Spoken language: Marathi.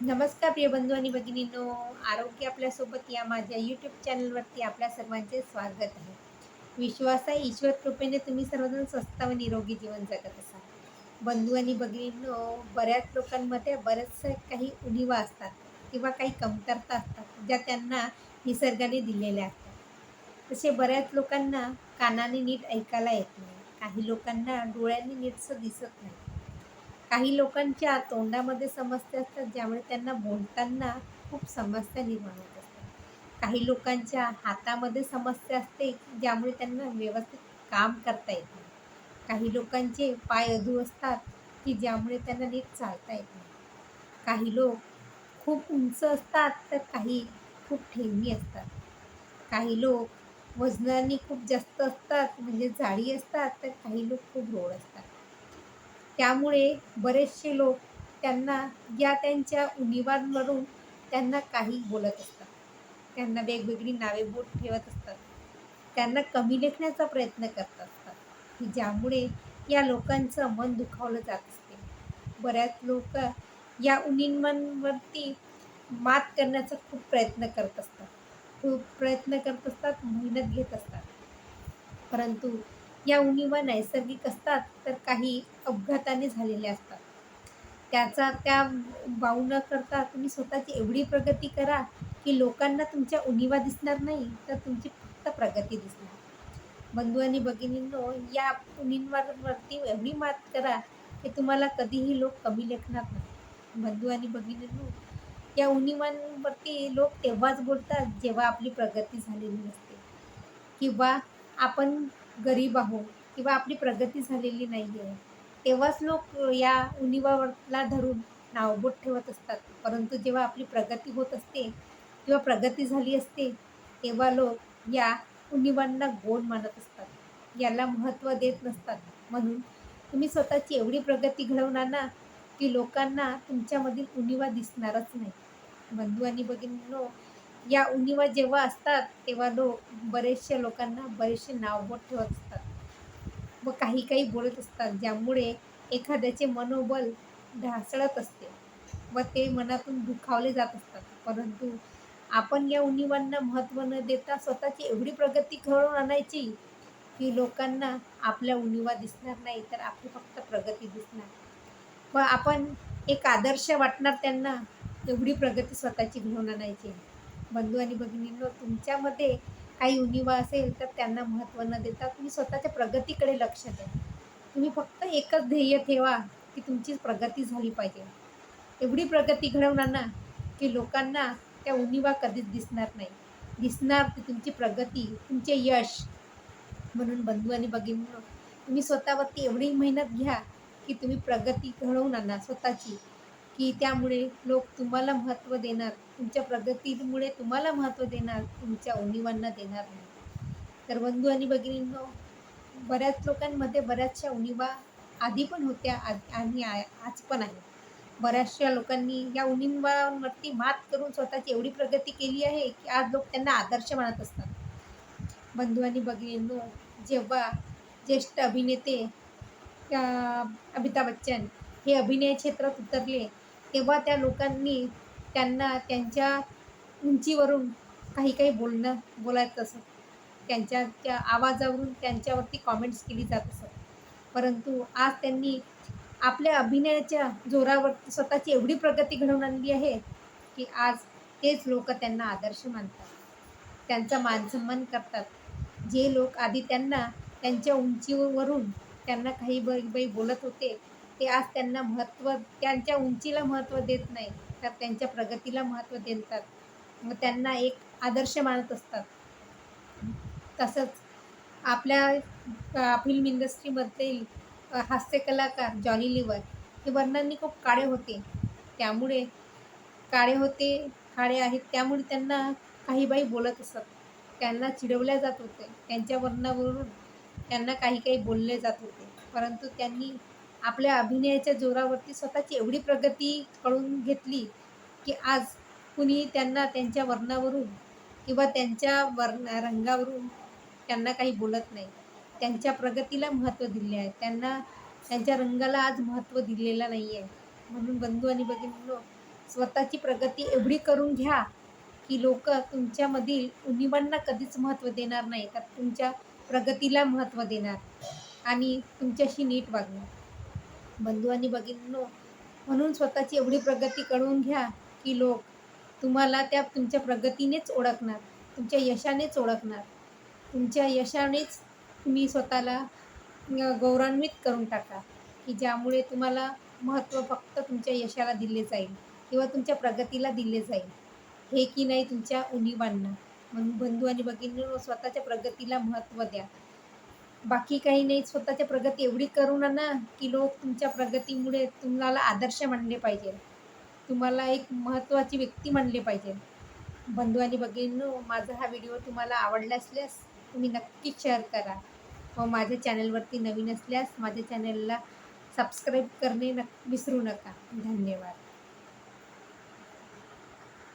नमस्कार प्रिय बंधू आणि भगिनींनो. आरोग्य आपल्यासोबत या माझ्या यूट्यूब चॅनलवरती आपल्या सर्वांचे स्वागत आहे. विश्वास आहे ईश्वर कृपेने तुम्ही सर्वजण स्वस्त व निरोगी जीवन जगत असाल. बंधू आणि भगिनींनो बऱ्याच लोकांमध्ये बऱ्याचशा काही उणीवा असतात किंवा काही कमतरता असतात ज्या त्यांना निसर्गाने दिलेल्या असतात. तसे बऱ्याच लोकांना कानाने नीट ऐकायला येत नाही. काही लोकांना डोळ्यांनी नीटसं दिसत नाही. काही लोकांच्या तोंडामध्ये समस्या असतात ज्यामुळे त्यांना बोलताना खूप समस्या निर्माण होत असतात. काही लोकांच्या हातामध्ये समस्या असते ज्यामुळे त्यांना व्यवस्थित काम करता येत नाही. काही लोकांचे पाय अधू असतात की ज्यामुळे त्यांना नीट चालता येत नाही. काही लोक खूप उंच असतात तर काही खूप ठेवणी असतात. काही लोक वजनाने खूप जास्त असतात म्हणजे जाडी असतात तर काही लोक खूप रोड असतात. त्यामुळे बरेचसे लोक त्यांना या त्यांच्या उणिवांवरून त्यांना काही बोलत असतात. त्यांना वेगवेगळी नावे बोट ठेवत असतात. त्यांना कमी लेखण्याचा प्रयत्न करत असतात. की ज्यामुळे या लोकांचं मन दुखावलं जात असते. बऱ्याच लोक या उणींवरती मात करण्याचा खूप प्रयत्न करत असतात. खूप प्रयत्न करत असतात मेहनत घेत असतात. परंतु या उणीवा नैसर्गिक असतात तर काही अपघाताने झालेल्या असतात. त्याचा त्या वाऊ न करता तुम्ही स्वतःची एवढी प्रगती करा की लोकांना तुमच्या उणीवा दिसणार नाही तर तुमची फक्त प्रगती दिसणार. बंधू आणि भगिनींनो या उणींवरती एवढी मात करा की तुम्हाला कधीही लोक कमी लेखणार नाही. बंधू आणि भगिनींनो या उणीवांवरती लोक तेव्हाच बोलतात जेव्हा आपली प्रगती झालेली नसते. किंवा आपण गरीब आहोत किंवा आपली प्रगती झालेली नाही आहे तेव्हाच लोक या उणिवाला धरून नावबोट ठेवत असतात. परंतु जेव्हा आपली प्रगती होत असते किंवा प्रगती झाली असते तेव्हा लोक या उणिवांना गोड मानत असतात. याला महत्त्व देत नसतात. म्हणून तुम्ही स्वतःची एवढी प्रगती घडवून ना की लोकांना तुमच्यामधील उणिवा दिसणारच नाही. बंधू आणि भगिनींनो या उणीवा जेव्हा असतात तेव्हा लोक बरेचशा लोकांना बरेचसे नावबोट ठेवत असतात. व काही काही बोलत असतात ज्यामुळे एखाद्याचे मनोबल ढासळत असते व ते मनातून दुखावले जात असतात. परंतु आपण या उणिवांना महत्त्व न देता स्वतःची एवढी प्रगती घडवून आणायची की लोकांना आपल्या उणीवा दिसणार नाही तर आपली फक्त प्रगती दिसणार. व आपण एक आदर्श वाटणार त्यांना एवढी प्रगती स्वतःची घडवून आणायची. बंधू आणि भगिनींनो तुमच्यामध्ये काही उणिवा असेल तर त्यांना महत्त्व न देता तुम्ही स्वतःच्या प्रगतीकडे लक्ष द्या. तुम्ही फक्त एकच ध्येय ठेवा की तुमची प्रगती झाली पाहिजे. एवढी प्रगती घडवणार ना की लोकांना त्या उणिवा कधीच दिसणार नाही. दिसणार ती तुमची प्रगती तुमचे यश. म्हणून बंधू आणि भगिनींनो तुम्ही स्वतःवरती एवढी मेहनत घ्या की तुम्ही प्रगती घडवून आणा स्वतःची. की त्यामुळे लोक तुम्हाला महत्त्व देणार. तुमच्या प्रगतीमुळे तुम्हाला महत्त्व देणार तुमच्या उणीवांना देणार नाही. तर बंधू आणि भगिनींनो बऱ्याच लोकांमध्ये बऱ्याचशा उणीवा आधी पण होत्या आणि आज पण आहे बऱ्याचशा लोकांनी या उणीवांवरती मात करून स्वतःची एवढी प्रगती केली आहे की आज लोक त्यांना आदर्श मानत असतात. बंधू आणि भगिनींनो जेव्हा ज्येष्ठ अभिनेते अमिताभ बच्चन हे अभिनय क्षेत्रात उतरले तेव्हा त्या लोकांनी त्यांना त्यांच्या उंचीवरून काही काही बोलणं बोलायचं असत त्यांच्या त्या आवाजावरून त्यांच्यावरती कॉमेंट्स केली जात असत. परंतु आज त्यांनी आपल्या अभिनयाच्या जोरावरती स्वतःची एवढी प्रगती घडवून आणली आहे की आज तेच लोक त्यांना आदर्श मानतात. त्यांचा मानसन्मान करतात. जे लोक आधी त्यांना त्यांच्या उंचीवरून त्यांना काही बाई बाई बोलत होते ते आज त्यांना महत्त्व त्यांच्या उंचीला महत्त्व देत नाही. तर त्यांच्या प्रगतीला महत्त्व देतात. मग त्यांना एक आदर्श मानत असतात. तसंच आपल्या फिल्म इंडस्ट्रीमधील हास्य कलाकार जॉनी लिवर हे वर्णांनी खूप काळे होते. त्यामुळे काळे होते काळे आहेत त्यामुळे त्यांना काही बाई बोलत असत. त्यांना चिडवल्या जात होते त्यांच्या वर्णावरून त्यांना काही काही बोलले जात होते. परंतु त्यांनी आपल्या अभिनयाच्या जोरावरती स्वतःची एवढी प्रगती कळून घेतली की आज कुणी त्यांना त्यांच्या वर्णावरून किंवा त्यांच्या वर्ण रंगावरून त्यांना काही बोलत नाही. त्यांच्या प्रगतीला महत्त्व दिले आहे. त्यांना त्यांच्या रंगाला आज महत्त्व दिलेलं नाही आहे म्हणून बंधू आणि भगिनींनो स्वतःची प्रगती एवढी करून घ्या की लोक तुमच्यामधील उनिवांना कधीच महत्त्व देणार नाही तर तुमच्या प्रगतीला महत्त्व देणार आणि तुमच्याशी नीट वागणार. बंधू आणि भगिनींनो म्हणून स्वतःची एवढी प्रगती कळवून घ्या की लोक तुम्हाला त्या तुमच्या प्रगतीनेच ओळखणार तुमच्या यशानेच ओळखणार. तुमच्या यशानेच तुम्ही स्वतःला गौरवान्वित करून टाका की ज्यामुळे तुम्हाला महत्त्व फक्त तुमच्या यशाला दिले जाईल किंवा तुमच्या प्रगतीला दिले जाईल. हे की नाही तुमच्या उणीवांना म्हणून बंधू आणि भगिनींनो स्वतःच्या प्रगतीला महत्त्व द्या. बाकी काही नाही स्वतःच्या प्रगती एवढी करू ना की लोक तुमच्या प्रगतीमुळे तुम्हाला आदर्श मानले पाहिजे. तुम्हाला एक महत्त्वाची व्यक्ती मानले पाहिजे. बंधू आणि भगिनींनो माझा हा व्हिडिओ तुम्हाला आवडला असल्यास तुम्ही नक्कीच शेअर करा. व माझ्या चॅनलवरती नवीन असल्यास माझ्या चॅनलला सबस्क्राईब करणे नक् विसरू नका. धन्यवाद.